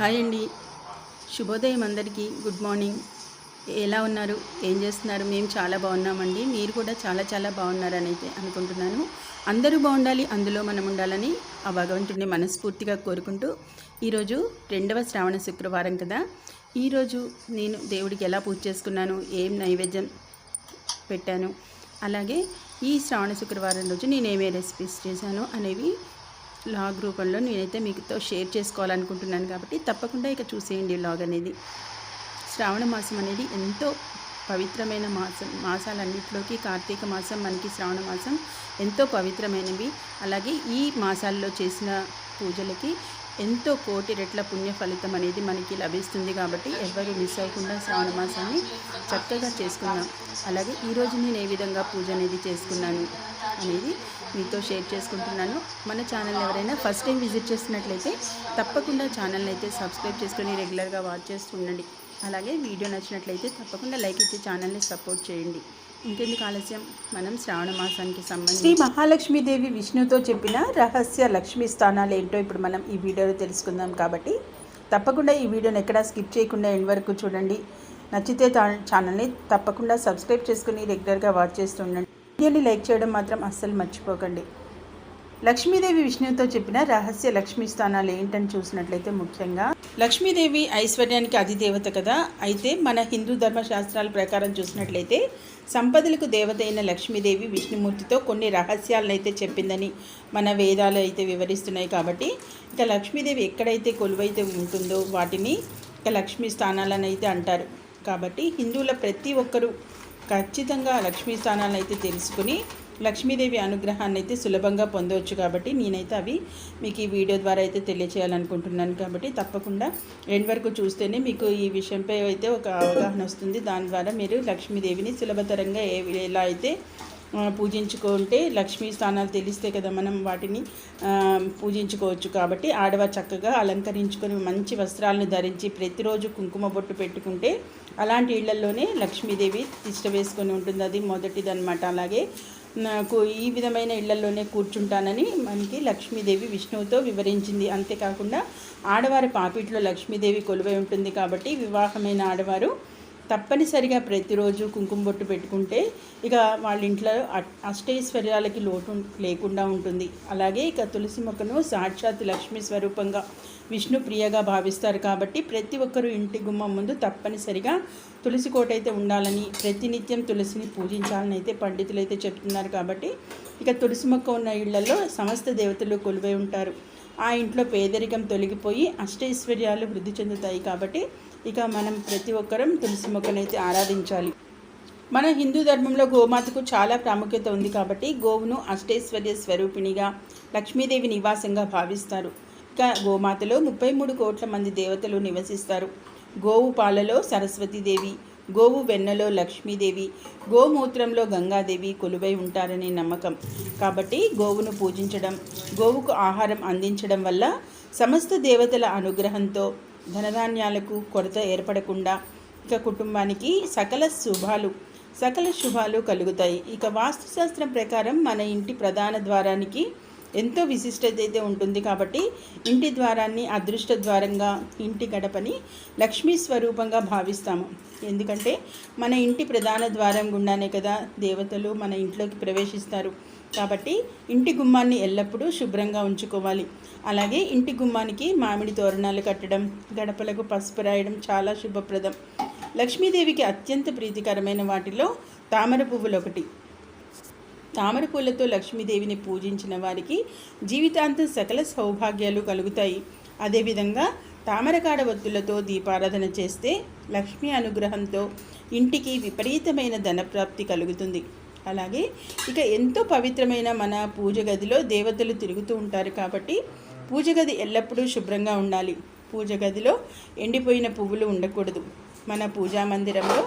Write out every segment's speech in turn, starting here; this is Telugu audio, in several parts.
హాయ్ అండి. శుభోదయం అందరికీ. Good morning. ఎలా ఉన్నారు? ఏం చేస్తున్నారు? మేము చాలా బాగున్నామండి. మీరు కూడా చాలా చాలా బాగున్నారని అయితే అనుకుంటున్నాను. అందరూ బాగుండాలి అందులో మనం ఉండాలని ఆ భగవంతుడిని మనస్ఫూర్తిగా కోరుకుంటూ ఈరోజు రెండవ శ్రావణ శుక్రవారం కదా. ఈరోజు నేను దేవుడికి ఎలా పూజ చేసుకున్నాను ఏం నైవేద్యం పెట్టాను అలాగే ఈ శ్రావణ శుక్రవారం రోజు నేను ఏమే రెసిపీస్ చేశాను అనేవి లాగ్ రూపంలో నేనైతే మీతో షేర్ చేసుకోవాలనుకుంటున్నాను కాబట్టి తప్పకుండా ఇక చూసేయండి లాగ్ అనేది. శ్రావణ మాసం అనేది ఎంతో పవిత్రమైన మాసం మాసాలన్నింటిలోకి కార్తీక మాసం మనకి శ్రావణ మాసం ఎంతో పవిత్రమైనవి. అలాగే ఈ మాసాల్లో చేసిన పూజలకి ఎంతో కోటి రెట్ల పుణ్య ఫలితం అనేది మనకి లభిస్తుంది కాబట్టి ఎవరు మిస్ అవ్వకుండా శ్రావణ మాసాన్ని చక్కగా చేసుకుందాం. అలాగే ఈరోజు నేను ఏ విధంగా పూజ అనేది చేసుకున్నాను అనేది మీతో షేర్ చేసుకుంటున్నాను. మన ఛానల్ ఎవరైనా ఫస్ట్ టైం విజిట్ చేస్తున్నట్లయితే తప్పకుండా ఛానల్ని అయితే సబ్స్క్రైబ్ చేసుకొని రెగ్యులర్గా వాచ్ చేస్తూ ఉండండి. అలాగే వీడియో నచ్చినట్లయితే తప్పకుండా లైక్ ఇచ్చి ఛానల్ని సపోర్ట్ చేయండి. ఇంకెందుకు ఆలస్యం? మనం శ్రావణ మాసానికి సంబంధించి శ్రీ మహాలక్ష్మీదేవి విష్ణుతో చెప్పిన రహస్య లక్ష్మీ స్థానాలు ఏంటో ఇప్పుడు మనం ఈ వీడియోలో తెలుసుకుందాం కాబట్టి తప్పకుండా ఈ వీడియోని ఎక్కడా స్కిప్ చేయకుండా ఎండ్ వరకు చూడండి. నచ్చితే ఛానల్ని తప్పకుండా సబ్స్క్రైబ్ చేసుకుని రెగ్యులర్గా వాచ్ చేస్తూ ఉండండి. వీడియోని లైక్ చేయడం మాత్రం అస్సలు మర్చిపోకండి. లక్ష్మీదేవి విష్ణువుతో చెప్పిన రహస్య లక్ష్మీ స్థానాలు ఏంటని చూసినట్లయితే ముఖ్యంగా లక్ష్మీదేవి ఐశ్వర్యానికి అధిదేవత కదా. అయితే మన హిందూ ధర్మశాస్త్రాల ప్రకారం చూసినట్లయితే సంపదలకు దేవత అయిన లక్ష్మీదేవి విష్ణుమూర్తితో కొన్ని రహస్యాలను అయితే చెప్పిందని మన వేదాలు అయితే వివరిస్తున్నాయి కాబట్టి ఇక లక్ష్మీదేవి ఎక్కడైతే కొలువైతే ఉంటుందో వాటిని ఇక లక్ష్మీ స్థానాలని అయితే అంటారు. కాబట్టి హిందువుల ప్రతి ఒక్కరూ ఖచ్చితంగా లక్ష్మీ స్థానాలను అయితే తెలుసుకుని లక్ష్మీదేవి అనుగ్రహాన్ని అయితే సులభంగా పొందవచ్చు కాబట్టి నేనైతే అవి మీకు ఈ వీడియో ద్వారా అయితే తెలియచేయాలనుకుంటున్నాను కాబట్టి తప్పకుండా ఎండ్ వరకు చూస్తేనే మీకు ఈ విషయంపై అయితే ఒక అవగాహన వస్తుంది. దాని ద్వారా మీరు లక్ష్మీదేవిని సులభతరంగా ఏ ఎలా అయితే పూజించుకుంటే లక్ష్మీ స్థానాలు తెలిస్తే కదా మనం వాటిని పూజించుకోవచ్చు. కాబట్టి ఆడవారు చక్కగా అలంకరించుకొని మంచి వస్త్రాలను ధరించి ప్రతిరోజు కుంకుమ బొట్టు పెట్టుకుంటే అలాంటి ఇళ్ళలోనే లక్ష్మీదేవి తిష్ట వేసుకొని ఉంటుంది. అది మొదటిదన్నమాట. అలాగే నాకు ఈ విధమైన ఇళ్ళలోనే కూర్చుంటానని మనకి లక్ష్మీదేవి విష్ణువుతో వివరించింది. అంతేకాకుండా ఆడవారి పాపిట్లో లక్ష్మీదేవి కొలువై ఉంటుంది కాబట్టి వివాహమైన ఆడవారు తప్పనిసరిగా ప్రతిరోజు కుంకుమ బొట్టు పెట్టుకుంటే ఇక వాళ్ళ ఇంట్లో అష్టైశ్వర్యాలకి లోటు లేకుండా ఉంటుంది. అలాగే ఇక తులసి మొక్కను సాక్షాత్ లక్ష్మీ స్వరూపంగా విష్ణు ప్రియగా భావిస్తారు. కాబట్టి ప్రతి ఒక్కరూ ఇంటి గుమ్మం ముందు తప్పనిసరిగా తులసి కోట అయితే ఉండాలని ప్రతినిత్యం తులసిని పూజించాలని అయితే పండితులు అయితే చెప్తున్నారు. కాబట్టి ఇక తులసి మొక్క ఉన్న ఇళ్ళలో సమస్త దేవతలు కొలువై ఉంటారు. ఆ ఇంట్లో పేదరికం తొలగిపోయి అష్టైశ్వర్యాలు వృద్ధి చెందుతాయి. కాబట్టి ఇక మనం ప్రతి ఒక్కరం తులసి మొక్కనైతే ఆరాధించాలి. మన హిందూ ధర్మంలో గోమాతకు చాలా ప్రాముఖ్యత ఉంది కాబట్టి గోవును అష్టైశ్వర్య స్వరూపిణిగా లక్ష్మీదేవి నివాసంగా భావిస్తారు. ఇక గోమాతలో ముప్పై మూడు కోట్ల మంది దేవతలు నివసిస్తారు. గోవు పాలలో సరస్వతీదేవి గోవు వెన్నలో లక్ష్మీదేవి గోమూత్రంలో గంగాదేవి కొలువై ఉంటారనే నమ్మకం. కాబట్టి గోవును పూజించడం గోవుకు ఆహారం అందించడం వల్ల సమస్త దేవతల అనుగ్రహంతో ధనధాన్యాలకు కొరత ఏర్పడకుండా ఇక కుటుంబానికి సకల శుభాలు సకల శుభాలు కలుగుతాయి. ఇక వాస్తుశాస్త్రం ప్రకారం మన ఇంటి ప్రధాన ద్వారానికి ఎంతో విశిష్టత అయితే ఉంటుంది కాబట్టి ఇంటి ద్వారాన్ని అదృష్ట ద్వారంగా ఇంటి గడపని లక్ష్మీ స్వరూపంగా భావిస్తాము. ఎందుకంటే మన ఇంటి ప్రధాన ద్వారం గుండానే కదా దేవతలు మన ఇంట్లోకి ప్రవేశిస్తారు. కాబట్టి ఇంటి గుమ్మాన్ని ఎల్లప్పుడూ శుభ్రంగా ఉంచుకోవాలి. అలాగే ఇంటి గుమ్మానికి మామిడి తోరణాలు కట్టడం గడపలకు పసుపు రాయడం చాలా శుభప్రదం. లక్ష్మీదేవికి అత్యంత ప్రీతికరమైన వాటిలో తామర పువ్వులు ఒకటి. తామర పూలతో లక్ష్మీదేవిని పూజించిన వారికి జీవితాంతం సకల సౌభాగ్యాలు కలుగుతాయి. అదేవిధంగా తామరకాడ వత్తులతో దీపారాధన చేస్తే లక్ష్మీ అనుగ్రహంతో ఇంటికి విపరీతమైన ధనప్రాప్తి కలుగుతుంది. అలాగే ఇక ఎంతో పవిత్రమైన మన పూజ గదిలో దేవతలు తిరుగుతూ ఉంటారు కాబట్టి పూజ గది ఎల్లప్పుడూ శుభ్రంగా ఉండాలి. పూజ గదిలో ఎండిపోయిన పువ్వులు ఉండకూడదు. మన పూజా మందిరంలో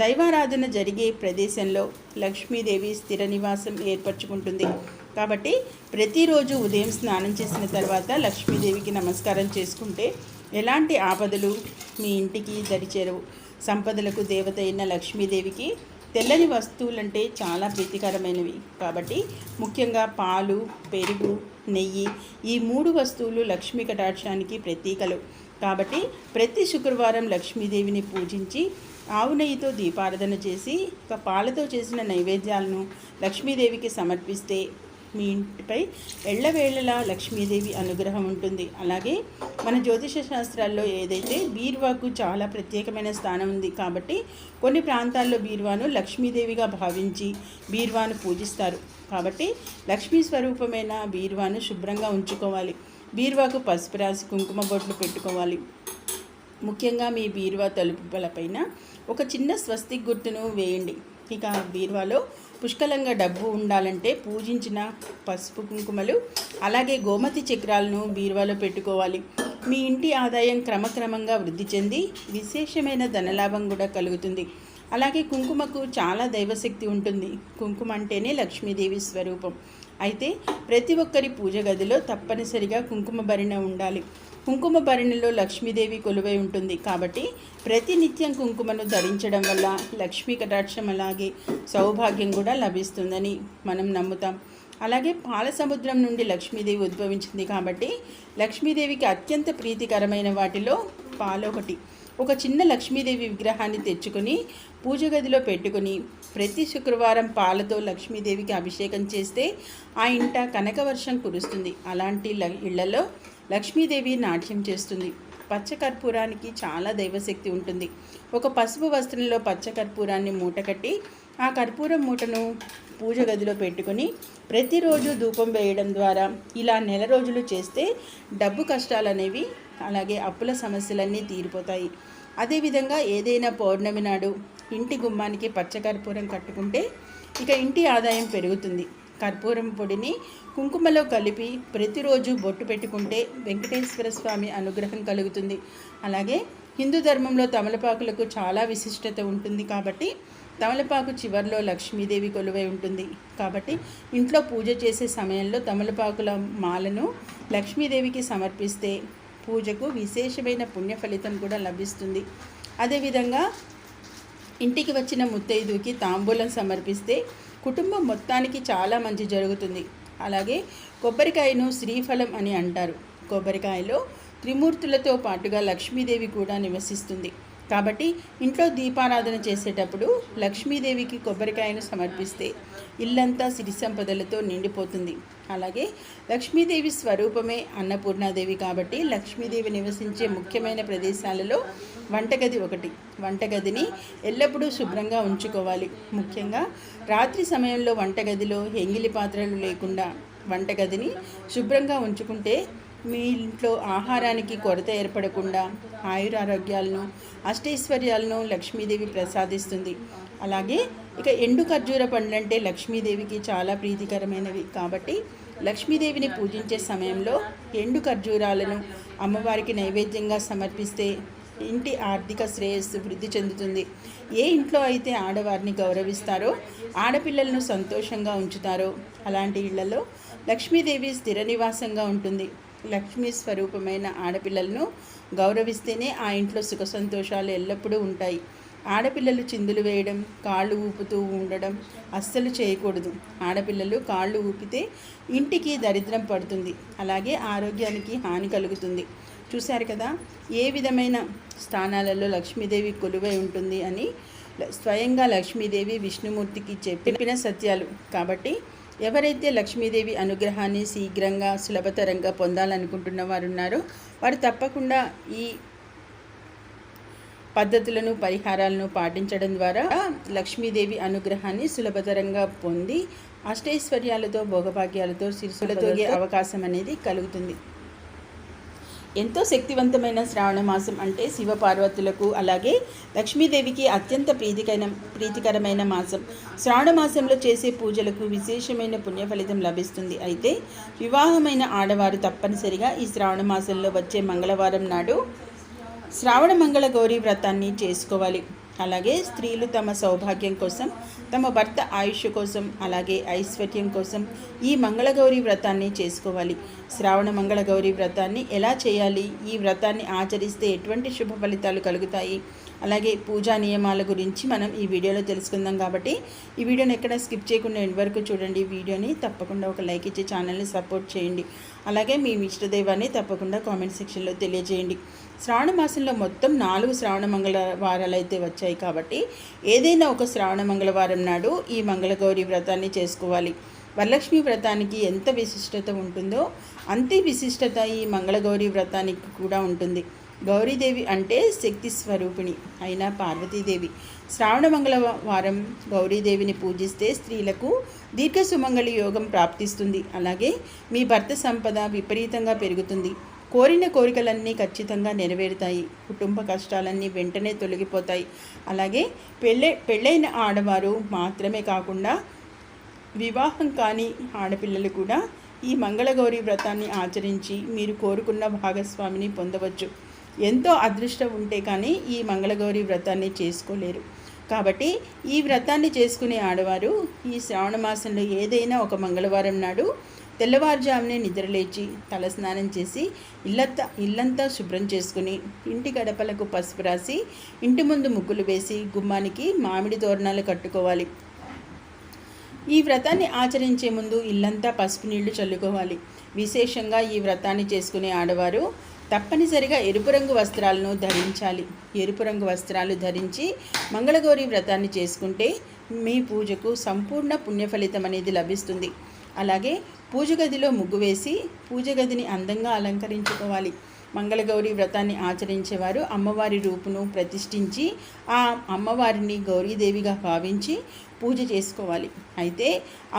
దైవారాధన జరిగే ప్రదేశంలో లక్ష్మీదేవి స్థిర నివాసం ఏర్పరచుకుంటుంది. కాబట్టి ప్రతిరోజు ఉదయం స్నానం చేసిన తర్వాత లక్ష్మీదేవికి నమస్కారం చేసుకుంటే ఎలాంటి ఆపదలు మీ ఇంటికి దరిచేరవు. సంపదలకు దేవత అయిన లక్ష్మీదేవికి తెల్లని వస్తువులంటే చాలా ప్రీతికరమైనవి. కాబట్టి ముఖ్యంగా పాలు పెరుగు నెయ్యి ఈ మూడు వస్తువులు లక్ష్మీ కటాక్షానికి ప్రతీకలు. కాబట్టి ప్రతి శుక్రవారం లక్ష్మీదేవిని పూజించి ఆవు నెయ్యితో దీపారాధన చేసి ఒక పాలతో చేసిన నైవేద్యాలను లక్ష్మీదేవికి సమర్పిస్తే మీ ఇంటిపై ఎళ్ళవేళలా లక్ష్మీదేవి అనుగ్రహం ఉంటుంది. అలాగే మన జ్యోతిష శాస్త్రాల్లో ఏదైతే బీర్వాకు చాలా ప్రత్యేకమైన స్థానం ఉంది కాబట్టి కొన్ని ప్రాంతాల్లో బీర్వాను లక్ష్మీదేవిగా భావించి బీర్వాను పూజిస్తారు. కాబట్టి లక్ష్మీ స్వరూపమైన బీర్వాను శుభ్రంగా ఉంచుకోవాలి. బీర్వాకు పసుపు రాసి కుంకుమ బొట్లు పెట్టుకోవాలి. ముఖ్యంగా మీ బీరువా తలుపులపైన ఒక చిన్న స్వస్తిక్ గుర్తును వేయండి. ఇక బీరువాలో పుష్కలంగా డబ్బు ఉండాలంటే పూజించిన పసుపు కుంకుమలు అలాగే గోమతి చక్రాలను బీరువాలో పెట్టుకోవాలి. మీ ఇంటి ఆదాయం క్రమక్రమంగా వృద్ధి చెంది విశేషమైన ధనలాభం కూడా కలుగుతుంది. అలాగే కుంకుమకు చాలా దైవశక్తి ఉంటుంది. కుంకుమ అంటేనే లక్ష్మీదేవి స్వరూపం. అయితే ప్రతి ఒక్కరి పూజ గదిలో తప్పనిసరిగా కుంకుమ భరిణ ఉండాలి. కుంకుమ భరిణిలో లక్ష్మీదేవి కొలువై ఉంటుంది. కాబట్టి ప్రతినిత్యం కుంకుమను ధరించడం వల్ల లక్ష్మీ కటాక్షం అలాగే సౌభాగ్యం కూడా లభిస్తుందని మనం నమ్ముతాం. అలాగే పాల సముద్రం నుండి లక్ష్మీదేవి ఉద్భవించింది కాబట్టి లక్ష్మీదేవికి అత్యంత ప్రీతికరమైన వాటిలో పాలొకటి. ఒక చిన్న లక్ష్మీదేవి విగ్రహాన్ని తెచ్చుకొని పూజ గదిలో పెట్టుకుని ప్రతి శుక్రవారం పాలతో లక్ష్మీదేవికి అభిషేకం చేస్తే ఆ ఇంట కనకవర్షం కురుస్తుంది. అలాంటి ల- ఇళ్ళలో లక్ష్మీదేవి నాట్యం చేస్తుంది. పచ్చ కర్పూరానికి చాలా దైవశక్తి ఉంటుంది. ఒక పసుపు వస్త్రంలో పచ్చ కర్పూరాన్ని మూటకట్టి ఆ కర్పూరం మూటను పూజ గదిలో పెట్టుకొని ప్రతిరోజు ధూపం వేయడం ద్వారా ఇలా నెల రోజులు చేస్తే డబ్బు కష్టాలు అనేవి అలాగే అప్పుల సమస్యలన్నీ తీరిపోతాయి. అదేవిధంగా ఏదైనా పౌర్ణమి నాడు ఇంటి గుమ్మానికి పచ్చ కర్పూరం కట్టుకుంటే ఇక ఇంటి ఆదాయం పెరుగుతుంది. కర్పూరం పొడిని కుంకుమలో కలిపి ప్రతిరోజు బొట్టు పెట్టుకుంటే వెంకటేశ్వర స్వామి అనుగ్రహం కలుగుతుంది. అలాగే హిందూ ధర్మంలో తమలపాకులకు చాలా విశిష్టత ఉంటుంది కాబట్టి తమలపాకు చివర్లో లక్ష్మీదేవి కొలువై ఉంటుంది. కాబట్టి ఇంట్లో పూజ చేసే సమయంలో తమలపాకుల మాలను లక్ష్మీదేవికి సమర్పిస్తే పూజకు విశేషమైన పుణ్య ఫలితం కూడా లభిస్తుంది. అదేవిధంగా ఇంటికి వచ్చిన ముత్తైదుకి తాంబూలం సమర్పిస్తే కుటుంబం మొత్తానికి చాలా మంచి జరుగుతుంది. అలాగే కొబ్బరికాయను శ్రీఫలం అని అంటారు. కొబ్బరికాయలో త్రిమూర్తులతో పాటుగా లక్ష్మీదేవి కూడా నివసిస్తుంది. కాబట్టి ఇంట్లో దీపారాధన చేసేటప్పుడు లక్ష్మీదేవికి కొబ్బరికాయను సమర్పిస్తే ఇల్లంతా సిరి సంపదలతో నిండిపోతుంది. అలాగే లక్ష్మీదేవి స్వరూపమే అన్నపూర్ణాదేవి కాబట్టి లక్ష్మీదేవి నివసించే ముఖ్యమైన ప్రదేశాలలో వంటగది ఒకటి. వంటగదిని ఎల్లప్పుడూ శుభ్రంగా ఉంచుకోవాలి. ముఖ్యంగా రాత్రి సమయంలో వంటగదిలో ఎంగిలి పాత్రలు లేకుండా వంటగదిని శుభ్రంగా ఉంచుకుంటే మీ ఇంట్లో ఆహారానికి కొరత ఏర్పడకుండా ఆయురారోగ్యాలను అష్టైశ్వర్యాలను లక్ష్మీదేవి ప్రసాదిస్తుంది. అలాగే ఇక ఎండు ఖర్జూర పండ్లంటే లక్ష్మీదేవికి చాలా ప్రీతికరమైనవి. కాబట్టి లక్ష్మీదేవిని పూజించే సమయంలో ఎండు ఖర్జూరాలను అమ్మవారికి నైవేద్యంగా సమర్పిస్తే ఇంటి ఆర్థిక శ్రేయస్సు వృద్ధి చెందుతుంది. ఏ ఇంట్లో అయితే ఆడవారిని గౌరవిస్తారో ఆడపిల్లలను సంతోషంగా ఉంచుతారో అలాంటి ఇళ్ళలో లక్ష్మీదేవి స్థిర నివాసంగా ఉంటుంది. లక్ష్మీ స్వరూపమైన ఆడపిల్లలను గౌరవిస్తేనే ఆ ఇంట్లో సుఖ సంతోషాలు ఎల్లప్పుడూ ఉంటాయి. ఆడపిల్లలు చిందులు వేయడం కాళ్ళు ఊపుతూ ఉండడం అస్సలు చేయకూడదు. ఆడపిల్లలు కాళ్ళు ఊపితే ఇంటికి దరిద్రం పడుతుంది. అలాగే ఆరోగ్యానికి హాని కలుగుతుంది. చూశారు కదా ఏ విధమైన స్థానాలలో లక్ష్మీదేవి కొలువై ఉంటుంది అని స్వయంగా లక్ష్మీదేవి విష్ణుమూర్తికి చెప్పిన సత్యాలు. కాబట్టి ఎవరైతే లక్ష్మీదేవి అనుగ్రహాన్ని శీఘ్రంగా సులభతరంగా పొందాలనుకుంటున్న వారు ఉన్నారో వారు తప్పకుండా ఈ పద్ధతులను పరిహారాలను పాటించడం ద్వారా లక్ష్మీదేవి అనుగ్రహాన్ని సులభతరంగా పొంది అష్టైశ్వర్యాలతో భోగభాగ్యాలతో సిరిసులతో అవకాశం అనేది కలుగుతుంది. ఎంతో శక్తివంతమైన శ్రావణ మాసం అంటే శివపార్వతులకు అలాగే లక్ష్మీదేవికి అత్యంత ప్రీతికైన ప్రీతికరమైన మాసం. శ్రావణ మాసంలో చేసే పూజలకు విశేషమైన పుణ్య ఫలితం లభిస్తుంది. అయితే వివాహమైన ఆడవారు తప్పనిసరిగా ఈ శ్రావణ మాసంలో వచ్చే మంగళవారం నాడు శ్రావణ మంగళ గౌరీ వ్రతాన్ని చేసుకోవాలి. అలాగే స్త్రీలు తమ సౌభాగ్యం కోసం తమ భర్త ఆయుష్ కోసం అలాగే ఐశ్వర్యం కోసం ఈ మంగళగౌరి వ్రతాన్ని చేసుకోవాలి. శ్రావణ మంగళగౌరి వ్రతాన్ని ఎలా చేయాలి? ఈ వ్రతాన్ని ఆచరిస్తే ఎటువంటి శుభ ఫలితాలు కలుగుతాయి? అలాగే పూజా నియమాల గురించి మనం ఈ వీడియోలో తెలుసుకుందాం కాబట్టి ఈ వీడియోని ఎక్కడ స్కిప్ చేయకుండా ఎండ్ వరకు చూడండి. వీడియోని తప్పకుండా ఒక లైక్ ఇచ్చి ఛానల్ని సపోర్ట్ చేయండి. అలాగే మీ ఇష్టదైవాన్ని తప్పకుండా కామెంట్ సెక్షన్లో తెలియజేయండి. శ్రావణ మాసంలో మొత్తం నాలుగు శ్రావణ మంగళవారాలు అయితే వచ్చాయి కాబట్టి ఏదైనా ఒక శ్రావణ మంగళవారం నాడు ఈ మంగళగౌరి వ్రతాన్ని చేసుకోవాలి. వరలక్ష్మి వ్రతానికి ఎంత విశిష్టత ఉంటుందో అంతే విశిష్టత ఈ మంగళగౌరి వ్రతానికి కూడా ఉంటుంది. గౌరీదేవి అంటే శక్తి స్వరూపిణి అయిన పార్వతీదేవి. శ్రావణ మంగళవారం గౌరీదేవిని పూజిస్తే స్త్రీలకు దీర్ఘ సుమంగళి యోగం ప్రాప్తిస్తుంది. అలాగే మీ భర్త సంపద విపరీతంగా పెరుగుతుంది. కోరిన కోరికలన్నీ ఖచ్చితంగా నెరవేరుతాయి. కుటుంబ కష్టాలన్నీ వెంటనే తొలగిపోతాయి. అలాగే పెళ్ళే పెళ్ళైన ఆడవారు మాత్రమే కాకుండా వివాహం కాని ఆడపిల్లలు కూడా ఈ మంగళగౌరి వ్రతాన్ని ఆచరించి మీరు కోరుకున్న భాగస్వామిని పొందవచ్చు. ఎంతో అదృష్టం ఉంటే కానీ ఈ మంగళగౌరి వ్రతాన్ని చేసుకోలేరు. కాబట్టి ఈ వ్రతాన్ని చేసుకునే ఆడవారు ఈ శ్రావణ మాసంలో ఏదైనా ఒక మంగళవారం నాడు తెల్లవారుజామునే నిద్రలేచి తలస్నానం చేసి ఇల్లంతా ఇల్లంతా శుభ్రం చేసుకుని ఇంటి గడపలకు పసుపు రాసి ఇంటి ముందు ముగ్గులు వేసి గుమ్మానికి మామిడి తోరణాలు కట్టుకోవాలి. ఈ వ్రతాన్ని ఆచరించే ముందు ఇల్లంతా పసుపు నీళ్ళు చల్లుకోవాలి. విశేషంగా ఈ వ్రతాన్ని చేసుకునే ఆడవారు తప్పనిసరిగా ఎరుపు రంగు వస్త్రాలను ధరించాలి. ఎరుపు రంగు వస్త్రాలు ధరించి మంగళగౌరి వ్రతాన్ని చేసుకుంటే మీ పూజకు సంపూర్ణ పుణ్యఫలితం అనేది లభిస్తుంది. అలాగే పూజ గదిలో ముగ్గు వేసి పూజ గదిని అందంగా అలంకరించుకోవాలి. మంగళగౌరి వ్రతాన్ని ఆచరించేవారు అమ్మవారి రూపును ప్రతిష్ఠించి ఆ అమ్మవారిని గౌరీదేవిగా భావించి పూజ చేసుకోవాలి. అయితే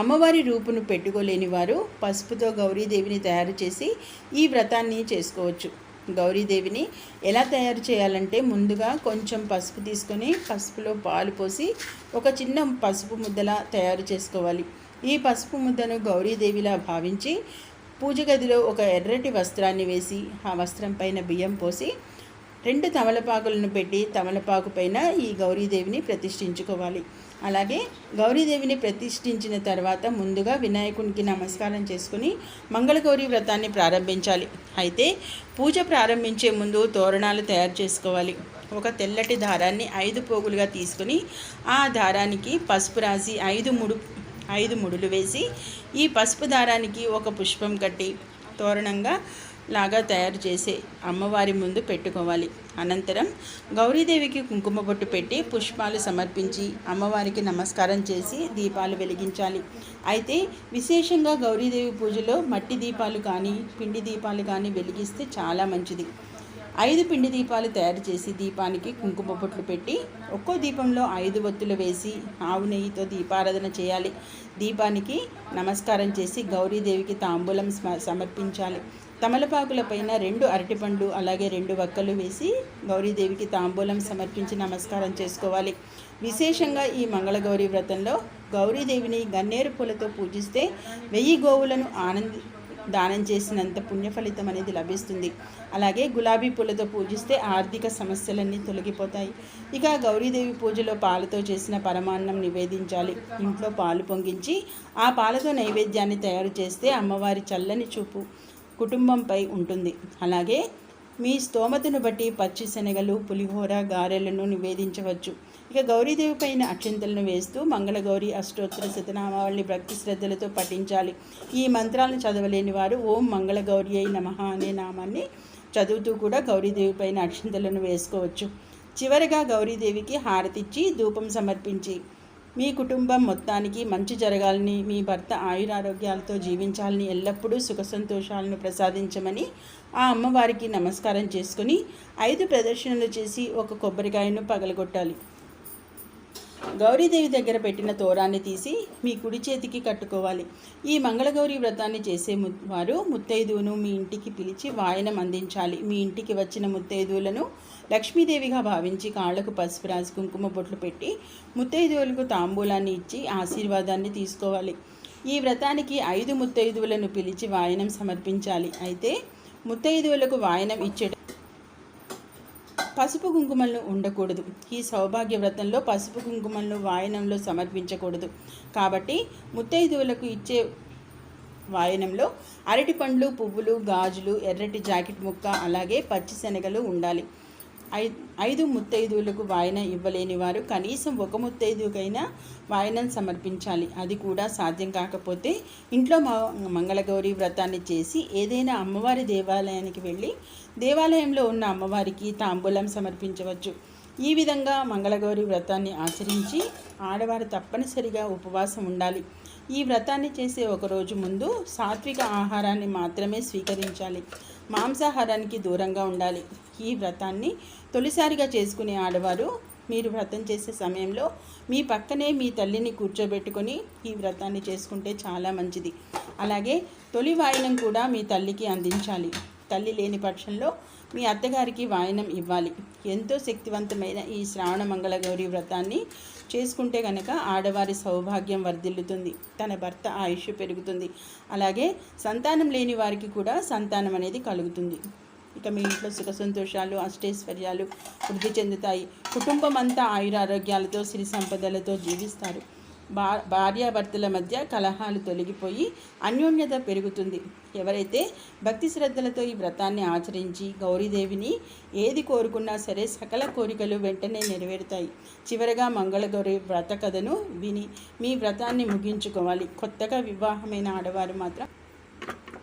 అమ్మవారి రూపును పెట్టుకోలేని వారు పసుపుతో గౌరీదేవిని తయారు చేసి ఈ వ్రతాన్ని చేసుకోవచ్చు. గౌరీదేవిని ఎలా తయారు చేయాలంటే ముందుగా కొంచెం పసుపు తీసుకొని పసుపులో పాలు పోసి ఒక చిన్న పసుపు ముద్దలా తయారు చేసుకోవాలి. ఈ పసుపు ముద్దను గౌరీదేవిలా భావించి పూజ గదిలో ఒక ఎర్రటి వస్త్రాన్ని వేసి ఆ వస్త్రం పైన బియ్యం పోసి రెండు తమలపాకులను పెట్టి తమలపాకు పైన ఈ గౌరీదేవిని ప్రతిష్ఠించుకోవాలి. అలాగే గౌరీదేవిని ప్రతిష్ఠించిన తర్వాత ముందుగా వినాయకునికి నమస్కారం చేసుకుని మంగళగౌరి వ్రతాన్ని ప్రారంభించాలి. అయితే పూజ ప్రారంభించే ముందు తోరణాలు తయారు చేసుకోవాలి. ఒక తెల్లటి దారాన్ని ఐదు పోగులుగా తీసుకుని ఆ దారానికి పసుపు రాసి ఐదు ముడు ఐదు ముడులు వేసి ఈ పసుపు దారానికి ఒక పుష్పం కట్టి తోరణంగా లాగా తయారు చేసి అమ్మవారి ముందు పెట్టుకోవాలి. అనంతరం గౌరీదేవికి కుంకుమ బొట్టు పెట్టి పుష్పాలు సమర్పించి అమ్మవారికి నమస్కారం చేసి దీపాలు వెలిగించాలి. అయితే విశేషంగా గౌరీదేవి పూజలో మట్టి దీపాలు కానీ పిండి దీపాలు కానీ వెలిగిస్తే చాలా మంచిది. ఐదు పిండి దీపాలు తయారు చేసి దీపానికి కుంకుమ బొట్లు పెట్టి ఒక్కో దీపంలో ఐదు ఒత్తులు వేసి ఆవు నెయ్యితో దీపారాధన చేయాలి. దీపానికి నమస్కారం చేసి గౌరీదేవికి తాంబూలం సమర్పించాలి. తమలపాకుల పైన రెండు అరటిపండ్లు అలాగే రెండు వక్కలు వేసి గౌరీదేవికి తాంబూలం సమర్పించి నమస్కారం చేసుకోవాలి. విశేషంగా ఈ మంగళగౌరీ వ్రతంలో గౌరీదేవిని గన్నేరు పూలతో పూజిస్తే వెయ్యి గోవులను ఆనంది దానం చేసినంత పుణ్యఫలితం అనేది లభిస్తుంది. అలాగే గులాబీ పూలతో పూజిస్తే ఆర్థిక సమస్యలన్నీ తొలగిపోతాయి. ఇక గౌరీదేవి పూజలో పాలతో చేసిన పరమాన్నం నివేదించాలి. ఇంట్లో పాలు పొంగించి ఆ పాలతో నైవేద్యాన్ని తయారు చేస్తే అమ్మవారి చల్లని చూపు. కుటుంబంపై ఉంటుంది. అలాగే మీ స్తోమతను బట్టి పచ్చి శనగలు పులిహోర గారెలను నివేదించవచ్చు. ఇక గౌరీదేవి పైన అక్షంతలను వేస్తూ మంగళగౌరి అష్టోత్తర శతనామావళిని భక్తి శ్రద్ధలతో పఠించాలి. ఈ మంత్రాలను చదవలేని వారు ఓం మంగళగౌరి అయి నమ అనే నామాన్ని చదువుతూ కూడా గౌరీదేవి పైన అక్షంతలను వేసుకోవచ్చు. చివరిగా గౌరీదేవికి హారతిచ్చి ధూపం సమర్పించి మీ కుటుంబం మొత్తానికి మంచి జరగాలని మీ భర్త ఆయురారోగ్యాలతో జీవించాలని ఎల్లప్పుడూ సుఖ సంతోషాలను ప్రసాదించమని ఆ అమ్మవారికి నమస్కారం చేసుకుని ఐదు ప్రదర్శనలు చేసి ఒక కొబ్బరికాయను పగలగొట్టాలి. గౌరీదేవి దగ్గర పెట్టిన తోరాన్ని తీసి మీ కుడి చేతికి కట్టుకోవాలి. ఈ మంగళగౌరి వ్రతాన్ని చేసే వారు ముత్తైదువును మీ ఇంటికి పిలిచి వాయనం అందించాలి. మీ ఇంటికి వచ్చిన ముత్తైదువులను లక్ష్మీదేవిగా భావించి కాళ్ళకు పసుపు రాసి కుంకుమ బొట్లు పెట్టి ముత్తైదువులకు తాంబూలాన్ని ఇచ్చి ఆశీర్వాదాన్ని తీసుకోవాలి. ఈ వ్రతానికి ఐదు ముత్తైదువులను పిలిచి వాయనం సమర్పించాలి. అయితే ముత్తైదువులకు వాయనం ఇచ్చే పసుపు కుంకుమలను ఉండకూడదు. ఈ సౌభాగ్య వ్రతంలో పసుపు కుంకుమలను వాయనంలో సమర్పించకూడదు. కాబట్టి ముత్తైదువులకు ఇచ్చే వాయనంలో అరటి పండ్లు పువ్వులు గాజులు ఎర్రటి జాకెట్ ముక్క అలాగే పచ్చిశనగలు ఉండాలి. ఐ ఐదు ముత్తైదువులకు వాయన ఇవ్వలేని వారు కనీసం ఒక ముత్తైదుకైనా వాయనం సమర్పించాలి. అది కూడా సాధ్యం కాకపోతే ఇంట్లో మంగళగౌరి వ్రతాన్ని చేసి ఏదైనా అమ్మవారి దేవాలయానికి వెళ్ళి దేవాలయంలో ఉన్న అమ్మవారికి తాంబూలం సమర్పించవచ్చు. ఈ విధంగా మంగళగౌరి వ్రతాన్ని ఆచరించి ఆడవారు తప్పనిసరిగా ఉపవాసం ఉండాలి. ఈ వ్రతాన్ని చేసే ఒకరోజు ముందు సాత్విక ఆహారాన్ని మాత్రమే స్వీకరించాలి. మాంసాహారానికి దూరంగా ఉండాలి. ఈ వ్రతాన్ని తొలిసారిగా చేసుకునే ఆడవారు మీరు వ్రతం చేసే సమయంలో మీ పక్కనే మీ తల్లిని కూర్చోబెట్టుకొని ఈ వ్రతాన్ని చేసుకుంటే చాలా మంచిది. అలాగే తొలి వాయినం కూడా మీ తల్లికి అందించాలి. తల్లి లేని పక్షంలో మీ అత్తగారికి వాయనం ఇవ్వాలి. ఎంతో శక్తివంతమైన ఈ శ్రావణ మంగళగౌరి వ్రతాన్ని చేసుకుంటే కనుక ఆడవారి సౌభాగ్యం వర్ధిల్లుతుంది. తన భర్త ఆయుష్ పెరుగుతుంది. అలాగే సంతానం లేని వారికి కూడా సంతానం అనేది కలుగుతుంది. ఇక మీ ఇంట్లో సుఖ సంతోషాలు అష్టైశ్వర్యాలు వృద్ధి చెందుతాయి. కుటుంబం అంతా ఆయురారోగ్యాలతో సిరి సంపదలతో జీవిస్తారు. భా భార్యాభర్తల మధ్య కలహాలు తొలగిపోయి అన్యోన్యత పెరుగుతుంది. ఎవరైతే భక్తి శ్రద్ధలతో ఈ వ్రతాన్ని ఆచరించి గౌరీదేవిని ఏది కోరుకున్నా సరే సకల కోరికలు వెంటనే నెరవేరుతాయి. చివరగా మంగళగౌరి వ్రత కథను విని మీ వ్రతాన్ని ముగించుకోవాలి. కొత్తగా వివాహమైన ఆడవారు మాత్రం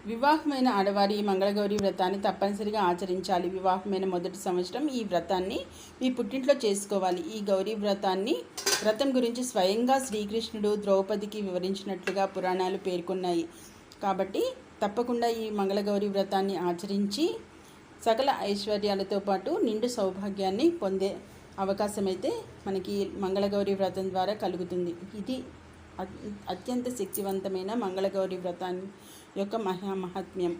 వివాహమైన ఆడవారి ఈ మంగళగౌరి వ్రతాన్ని తప్పనిసరిగా ఆచరించాలి. వివాహమైన మొదటి సంవత్సరం ఈ వ్రతాన్ని మీ పుట్టింట్లో చేసుకోవాలి. ఈ గౌరీ వ్రతాన్ని వ్రతం గురించి స్వయంగా శ్రీకృష్ణుడు ద్రౌపదికి వివరించినట్లుగా పురాణాలు పేర్కొన్నాయి. కాబట్టి తప్పకుండా ఈ మంగళగౌరి వ్రతాన్ని ఆచరించి సకల ఐశ్వర్యాలతో పాటు నిండు సౌభాగ్యాన్ని పొందే అవకాశం అయితే మనకి మంగళగౌరి వ్రతం ద్వారా కలుగుతుంది. ఇది అత్యంత శక్తివంతమైన మంగళగౌరి వ్రతాన్ని యొక్క మహామహాత్మ్యం